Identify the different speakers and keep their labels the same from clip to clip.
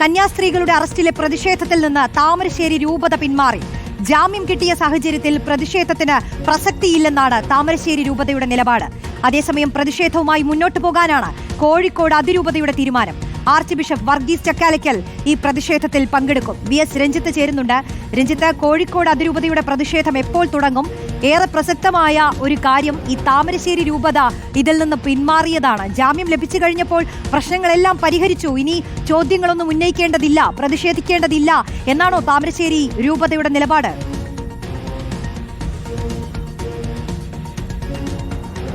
Speaker 1: കന്യാസ്ത്രീകളുടെ അറസ്റ്റിലെ പ്രതിഷേധത്തിൽ നിന്ന് താമരശ്ശേരി രൂപത പിന്മാറി. ജാമ്യം കിട്ടിയ സാഹചര്യത്തിൽ പ്രതിഷേധത്തിന് പ്രസക്തിയില്ലെന്നാണ് താമരശ്ശേരി രൂപതയുടെ നിലപാട്. അതേസമയം പ്രതിഷേധവുമായി മുന്നോട്ടു പോകാനാണ് കോഴിക്കോട് അതിരൂപതയുടെ തീരുമാനം. ആർച്ച് ബിഷപ്പ് വർഗീസ് ചക്കാലയ്ക്കൽ ഈ പ്രതിഷേധത്തിൽ പങ്കെടുക്കും. വി എസ് രഞ്ജിത്ത് ചേരുന്നുണ്ട്. രഞ്ജിത്ത് കോഴിക്കോട് അതിരൂപതയുടെ പ്രതിഷേധം എപ്പോൾ തുടങ്ങും? ഏറെ പ്രസക്തമായ ഒരു കാര്യം ഈ താമരശ്ശേരി രൂപത ഇതിൽ നിന്ന് പിന്മാറിയതാണ്. ജാമ്യം ലഭിച്ചു കഴിഞ്ഞപ്പോൾ പ്രശ്നങ്ങളെല്ലാം പരിഹരിച്ചു. ഇനി ചോദ്യങ്ങളൊന്നും ഉന്നയിക്കേണ്ടതില്ല പ്രതിഷേധിക്കേണ്ടതില്ല. എന്നാണോ താമരശ്ശേരി രൂപതയുടെ നിലപാട്?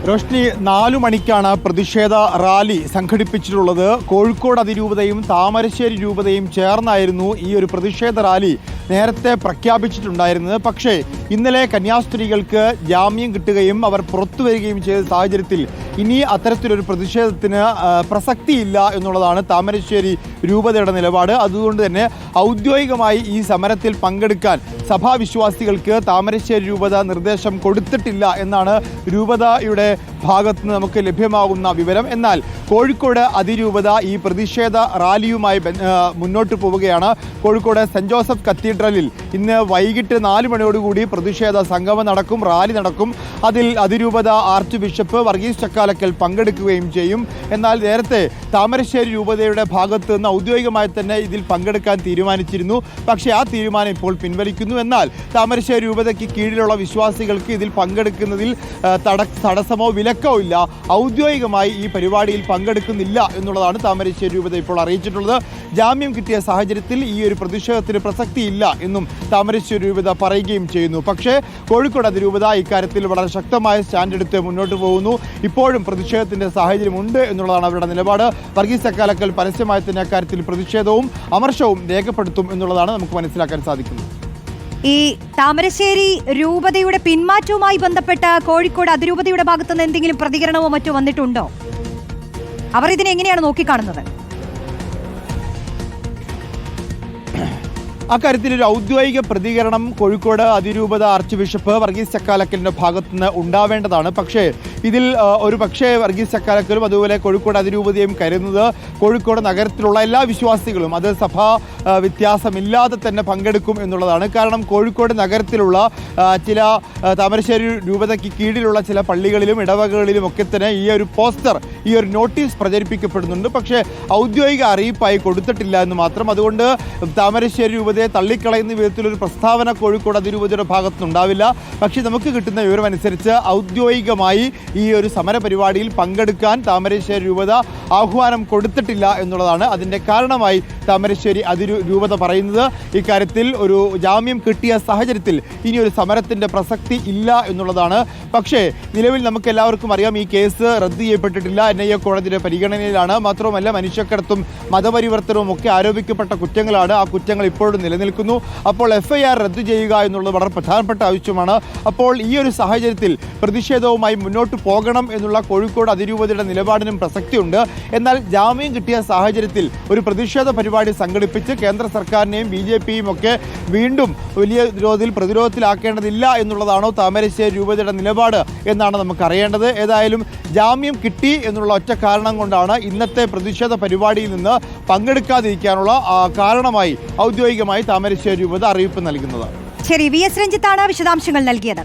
Speaker 2: റോഷ്നി നാലു മണിക്കാണ് പ്രതിഷേധ റാലി സംഘടിപ്പിച്ചിട്ടുള്ളത്. കോഴിക്കോട് അതിരൂപതയും താമരശ്ശേരി രൂപതയും ചേർന്നായിരുന്നു ഈ ഒരു പ്രതിഷേധ റാലി നേരത്തെ പ്രഖ്യാപിച്ചിട്ടുണ്ടായിരുന്നത്. പക്ഷേ ഇന്നലെ കന്യാസ്ത്രീകൾക്ക് ജാമ്യം കിട്ടുകയും അവർ പുറത്തു വരികയും ചെയ്ത സാഹചര്യത്തിൽ ഇനി അത്തരത്തിലൊരു പ്രതിഷേധത്തിന് പ്രസക്തിയില്ല എന്നുള്ളതാണ് താമരശ്ശേരി രൂപതയുടെ നിലപാട്. അതുകൊണ്ട് തന്നെ ഔദ്യോഗികമായി ഈ സമരത്തിൽ പങ്കെടുക്കാൻ സഭാവിശ്വാസികൾക്ക് താമരശ്ശേരി രൂപത നിർദ്ദേശം കൊടുത്തിട്ടില്ല എന്നാണ് രൂപതയുടെ ഭാഗത്ത് നിന്ന് നമുക്ക് ലഭ്യമാകുന്ന വിവരം. എന്നാൽ കോഴിക്കോട് അതിരൂപത ഈ പ്രതിഷേധ റാലിയുമായി മുന്നോട്ട് പോവുകയാണ്. കോഴിക്കോട് സെന്റ് ജോസഫ് കത്തീഡ്രലിൽ ഇന്ന് വൈകിട്ട് നാല് മണിയോടുകൂടി പ്രതിഷേധ സംഗമം നടക്കും റാലി നടക്കും. അതിൽ അതിരൂപത ആർച്ച് ബിഷപ്പ് വർഗീസ് ചക്കാലക്കൽ പങ്കെടുക്കുകയും ചെയ്യും. എന്നാൽ നേരത്തെ താമരശ്ശേരി രൂപതയുടെ ഭാഗത്ത് നിന്ന് ഔദ്യോഗികമായി തന്നെ ഇതിൽ പങ്കെടുക്കാൻ തീരുമാനിച്ചിരുന്നു. പക്ഷേ ആ തീരുമാനം ഇപ്പോൾ പിൻവലിക്കുന്നു. എന്നാൽ താമരശ്ശേരി രൂപതയ്ക്ക് കീഴിലുള്ള വിശ്വാസികൾക്ക് ഇതിൽ പങ്കെടുക്കുന്നതിൽ തടസ്സമോ വിലക്കോ ഇല്ല ഔദ്യോഗികമായി ഈ പരിപാടിയിൽ പങ്കെടുക്കുന്നില്ല എന്നുള്ളതാണ് താമരശ്ശേരി രൂപത ഇപ്പോൾ അറിയിച്ചിട്ടുള്ളത്. ജാമ്യം കിട്ടിയ സാഹചര്യത്തിൽ ഈ ഒരു പ്രതിഷേധത്തിന് പ്രസക്തിയില്ല എന്നും താമരശ്ശേരി രൂപത പറയുകയും ചെയ്യുന്നു. പക്ഷേ കോഴിക്കോട് അതിരൂപത ഇക്കാര്യത്തിൽ വളരെ ശക്തമായ സ്റ്റാൻഡ് എടുത്ത് മുന്നോട്ട് പോകുന്നു. ഇപ്പോഴും പ്രതിഷേധത്തിന്റെ സാഹചര്യമുണ്ട് എന്നുള്ളതാണ് അവരുടെ നിലപാട്. വർഗീസ് അക്കാലക്കൽ പരസ്യമായി തന്നെ അക്കാര്യത്തിൽ പ്രതിഷേധവും അമർഷവും രേഖപ്പെടുത്തും എന്നുള്ളതാണ് നമുക്ക് മനസ്സിലാക്കാൻ സാധിക്കുന്നത്.
Speaker 1: ഈ താമരശ്ശേരി രൂപതയുടെ പിന്മാറ്റവുമായി ബന്ധപ്പെട്ട കോഴിക്കോട് അതിരൂപതയുടെ ഭാഗത്തുനിന്ന് എന്തെങ്കിലും പ്രതികരണമോ മറ്റോ വന്നിട്ടുണ്ടോ? അവർ ഇതിനെ എങ്ങനെയാണ് നോക്കിക്കാണുന്നത്?
Speaker 2: അക്കാര്യത്തിൽ ഒരു ഔദ്യോഗിക പ്രതികരണം കോഴിക്കോട് അതിരൂപത ആർച്ച് ബിഷപ്പ് വർഗീസ് ചക്കാലക്കലിന്റെ ഭാഗത്തുനിന്ന് ഉണ്ടാവേണ്ടതാണ്. പക്ഷേ ഇതിൽ ഒരു പക്ഷേ വർഗീസ് ചക്കാലക്കലും അതുപോലെ കോഴിക്കോട് അതിരൂപതയും കരുതുന്നത് കോഴിക്കോട് നഗരത്തിലുള്ള എല്ലാ വിശ്വാസികളും അത് സഭാ വ്യത്യാസമില്ലാതെ തന്നെ പങ്കെടുക്കും എന്നുള്ളതാണ്. കാരണം കോഴിക്കോട് നഗരത്തിലുള്ള ചില താമരശ്ശേരി രൂപതയ്ക്ക് കീഴിലുള്ള ചില പള്ളികളിലും ഇടവകകളിലും ഒക്കെ തന്നെ ഈ ഒരു പോസ്റ്റർ ഈ ഒരു നോട്ടീസ് പ്രചരിപ്പിക്കപ്പെടുന്നുണ്ട്. പക്ഷേ ഔദ്യോഗിക അറിയിപ്പായി കൊടുത്തിട്ടില്ല എന്ന് മാത്രം. അതുകൊണ്ട് താമരശ്ശേരി രൂപതയെ തള്ളിക്കളയുന്ന വിധത്തിലൊരു പ്രസ്താവന കോഴിക്കോട് അതിരൂപതയുടെ ഭാഗത്തുനിന്നുണ്ടാവില്ല. പക്ഷേ നമുക്ക് കിട്ടുന്ന വിവരം അനുസരിച്ച് ഔദ്യോഗികമായി ഈ ഒരു സമര പരിപാടിയിൽ പങ്കെടുക്കാൻ താമരശ്ശേരി രൂപത ആഹ്വാനം കൊടുത്തിട്ടില്ല എന്നുള്ളതാണ് അതിന്റെ കാരണമായി താമരശ്ശേരി അതിരു രൂപത പറയുന്നത്. ഇക്കാര്യത്തിൽ ഒരു ജാമ്യം കിട്ടിയ സാഹചര്യത്തിൽ ഇനി ഒരു സമരത്തിന്റെ പ്രസക്തി ഇല്ല എന്നുള്ളതാണ്. പക്ഷേ നിലവിൽ നമുക്ക് എല്ലാവർക്കും അറിയാം ഈ കേസ് റദ്ദ് ചെയ്യപ്പെട്ടിട്ടില്ല. എൻ ഐ എ കോടതിയുടെ പരിഗണനയിലാണ്. മാത്രവുമല്ല മനുഷ്യക്കടത്തും മതപരിവർത്തനവും ഒക്കെ ആരോപിക്കപ്പെട്ട കുറ്റങ്ങളാണ്. ആ കുറ്റങ്ങൾ ഇപ്പോഴും നിലനിൽക്കുന്നു. അപ്പോൾ എഫ് ഐ ആർ റദ്ദു ചെയ്യുക എന്നുള്ളത് വളരെ പ്രധാനപ്പെട്ട ആവശ്യമാണ്. അപ്പോൾ ഈ ഒരു സാഹചര്യത്തിൽ പ്രതിഷേധവുമായി മുന്നോട്ട് പോകണം എന്നുള്ള കോഴിക്കോട് അതിരൂപതയുടെ നിലപാടിനും പ്രസക്തിയുണ്ട്. എന്നാൽ ജാമ്യം കിട്ടിയ സാഹചര്യത്തിൽ ഒരു പ്രതിഷേധ പരിപാടി സംഘടിപ്പിച്ച് കേന്ദ്ര സർക്കാരിനെയും ബി ജെ പിയും ഒക്കെ വീണ്ടും വലിയ തോതിൽ പ്രതിരോധത്തിലാക്കേണ്ടതില്ല എന്നുള്ളതാണോ താമരശ്ശേരി രൂപതയുടെ നിലപാട് എന്നാണ് നമുക്കറിയേണ്ടത്. ഏതായാലും ജാമ്യം കിട്ടി എന്നുള്ള ഒറ്റ കാരണം കൊണ്ടാണ് ഇന്നത്തെ പ്രതിഷേധ പരിപാടിയിൽ നിന്ന് പങ്കെടുക്കാതിരിക്കാനുള്ള കാരണമായി ഔദ്യോഗികമായി താമരശ്ശേരി രൂപത അറിയിപ്പ് നൽകുന്നത്
Speaker 1: ശരി വി എസ് രഞ്ജിത്താണ് വിശദാംശങ്ങൾ നൽകിയത്.